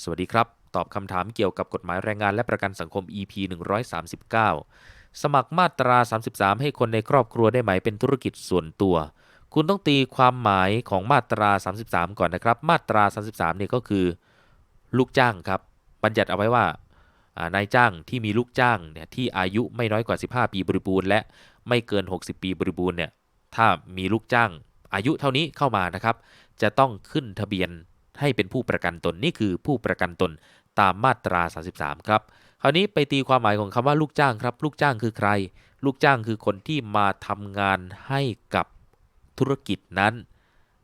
สวัสดีครับ ตอบคำถามเกี่ยวกับกฎหมายแรงงานและประกันสังคม EP 139 สมัครมาตรา 33 ให้คนในครอบครัวได้ไหมเป็นธุรกิจส่วนตัว คุณต้องตีความหมายของมาตรา 33 ก่อนนะครับ มาตรา 33เนี่ยก็คือ ลูกจ้างครับ บัญญัติเอาไว้ว่าอ่านายจ้างที่มีลูกจ้างเนี่ยที่อายุไม่น้อยกว่า 15 ปีบริบูรณ์และไม่เกิน 60 ปีบริบูรณ์เนี่ยถ้ามีลูกจ้างอายุเท่านี้เข้ามานะครับ จะต้องขึ้นทะเบียน ให้เป็นผู้ประกันตนนี่คือผู้ประกันตนตามมาตรา 33 ครับ คราวนี้ไปตีความหมายของคำว่าลูกจ้างครับ ลูกจ้างคือใคร ลูกจ้างคือคนที่มาทำงานให้กับธุรกิจนั้น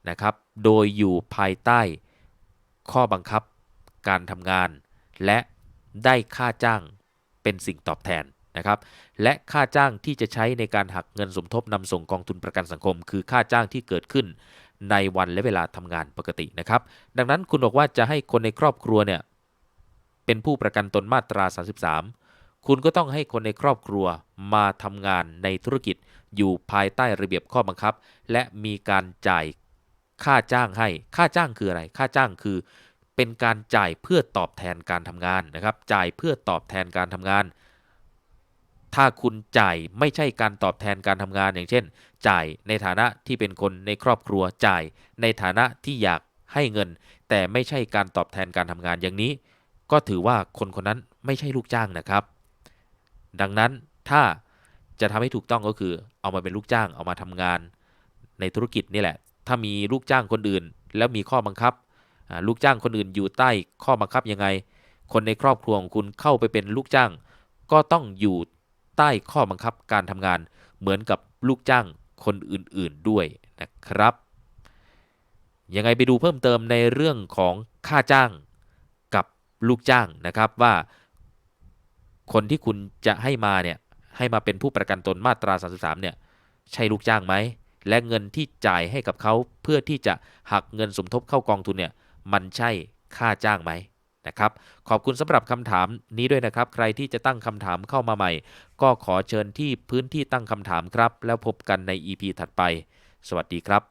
นะครับ โดยอยู่ภายใต้ข้อบังคับการทำงาน และได้ค่าจ้างเป็นสิ่งตอบแทนนะครับ และค่าจ้างที่จะใช้ในการหักเงินสมทบนำส่งกองทุนประกันสังคม คือค่าจ้างที่เกิดขึ้น ในวันและเวลาทำงานปกตินะครับ ดังนั้นคุณบอกว่าจะให้คนในครอบครัวเนี่ยเป็นผู้ประกันตนมาตรา 33 คุณก็ต้องให้คนในครอบครัวมาทำงานในธุรกิจอยู่ภายใต้ระเบียบข้อบังคับ และมีการจ่ายค่าจ้างให้ ค่าจ้างคืออะไร ค่าจ้างคือ เป็นการจ่ายเพื่อตอบแทนการทำงานนะครับ จ่ายเพื่อตอบแทนการทำงาน ถ้าคุณจ่ายไม่ใช่การตอบแทนการทำงานอย่างเช่น จ่ายในฐานะที่เป็นคนในครอบครัวจ่าย ในฐานะที่อยากให้เงิน แต่ไม่ใช่การตอบแทนการทำงานอย่างนี้ ก็ถือว่าคนคนนั้นไม่ใช่ลูกจ้างนะครับ ดังนั้นถ้าจะทำให้ถูกต้องก็คือ เอามาเป็นลูกจ้างเอามาทำงาน ในธุรกิจนี่แหละ ถ้ามีลูกจ้างคนอื่น แล้วมีข้อบังคับ ลูกจ้างคนอื่นอยู่ใต้ข้อบังคับยังไง คนในครอบครัวของคุณเข้าไปเป็นลูกจ้าง ก็ต้องอยู่ ใต้ข้อบังคับการทำงานเหมือนกับลูกจ้างคนอื่นๆด้วยนะครับ ยังไงไปดูเพิ่มเติมในเรื่องของค่าจ้างกับลูกจ้างนะครับว่า คนที่คุณจะให้มาเนี่ยให้มาเป็นผู้ประกันตนมาตรา 33 เนี่ยใช่ลูกจ้างไหม และเงินที่จ่ายให้กับเขาเพื่อที่จะหักเงินสมทบเข้ากองทุนเนี่ยมันใช่ค่าจ้างไหม นะครับ ขอบคุณสำหรับคำถามนี้ด้วยนะครับ ใครที่จะตั้งคำถามเข้ามาใหม่ ก็ขอเชิญที่พื้นที่ตั้งคำถามครับ แล้วพบกันใน EP ถัดไป สวัสดีครับ